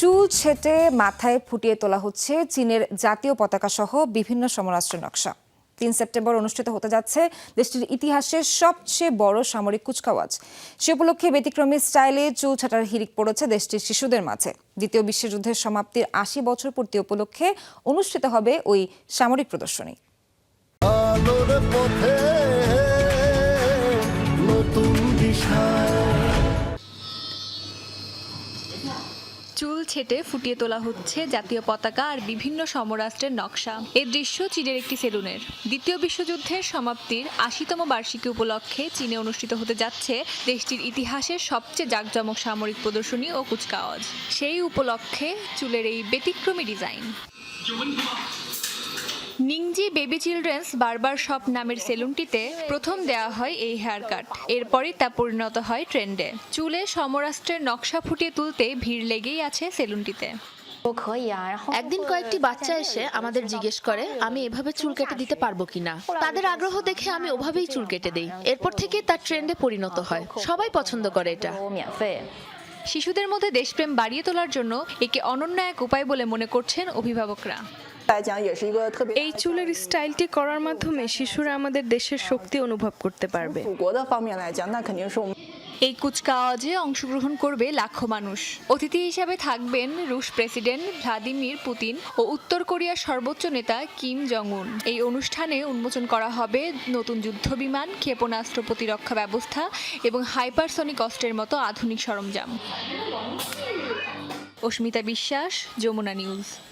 চুল ছেটে মাথায় ফুটিয়ে তোলা হচ্ছে চীনের জাতীয় পতাকা সহ বিভিন্ন সমরাষ্ট্রের নকশা। তিন সেপ্টেম্বর অনুষ্ঠিত হতে যাচ্ছে দেশটির ইতিহাসের সবচেয়ে বড় সামরিক কুচকাওয়াজ। সে উপলক্ষে ব্যতিক্রমী স্টাইলে চুল ছাটার হিরিক পড়েছে দেশটির শিশুদের মাঝে। দ্বিতীয় বিশ্বযুদ্ধের সমাপ্তির আশি বছর পূর্তি উপলক্ষে অনুষ্ঠিত হবে ওই সামরিক প্রদর্শনী। চুল ছেটে ফুটিয়ে তোলা হচ্ছে জাতীয় পতাকা আর বিভিন্ন সমরাষ্ট্রের নকশা। এ দৃশ্য চীনের একটি সেলুনের। দ্বিতীয় বিশ্বযুদ্ধের সমাপ্তির আশিতম বার্ষিকী উপলক্ষে চীনে অনুষ্ঠিত হতে যাচ্ছে দেশটির ইতিহাসের সবচেয়ে জাঁকজমক সামরিক প্রদর্শনী ও কুচকাওয়াজ। সেই উপলক্ষে চুলের এই ব্যতিক্রমী ডিজাইন। নিংজি বেবি চিলড্রেন্স বারবার শপ নামের সেলুনটিতে প্রথম দেয়া হয় এই হেয়ার কাট। এরপরই তা পরিণত হয় ট্রেন্ডে। চুলে সমরাষ্ট্রের নকশা ফুটিয়ে তুলতে ভিড় লেগেই আছে সেলুনটিতে। একদিন কয়েকটি বাচ্চা এসে আমাদের জিজ্ঞেস করে আমি এভাবে চুল কেটে দিতে পারব কিনা? তাদের আগ্রহ দেখে আমি ওভাবেই চুল কেটে দিই। এরপর থেকে তার ট্রেন্ডে পরিণত হয়। সবাই পছন্দ করে এটা। শিশুদের মধ্যে দেশপ্রেম বাড়িয়ে তোলার জন্য একে অনন্য এক উপায় বলে মনে করছেন অভিভাবকরা। এই চুলের স্টাইলটি করার মাধ্যমে শিশুরা আমাদের দেশের শক্তি অনুভব করতে পারবে। এই কুচকাওয়াজে অংশগ্রহণ করবে লাখো মানুষ। অতিথি হিসাবে থাকবেন রুশ প্রেসিডেন্ট ভ্লাদিমির পুতিন ও উত্তর কোরিয়ার সর্বোচ্চ নেতা কিম জং উন এই অনুষ্ঠানে উন্মোচন করা হবে নতুন যুদ্ধবিমান ক্ষেপণাস্ত্র প্রতিরক্ষা ব্যবস্থা এবং হাইপারসনিক অস্ত্রের মতো আধুনিক সরঞ্জাম। অস্মিতা বিশ্বাস যমুনা নিউজ।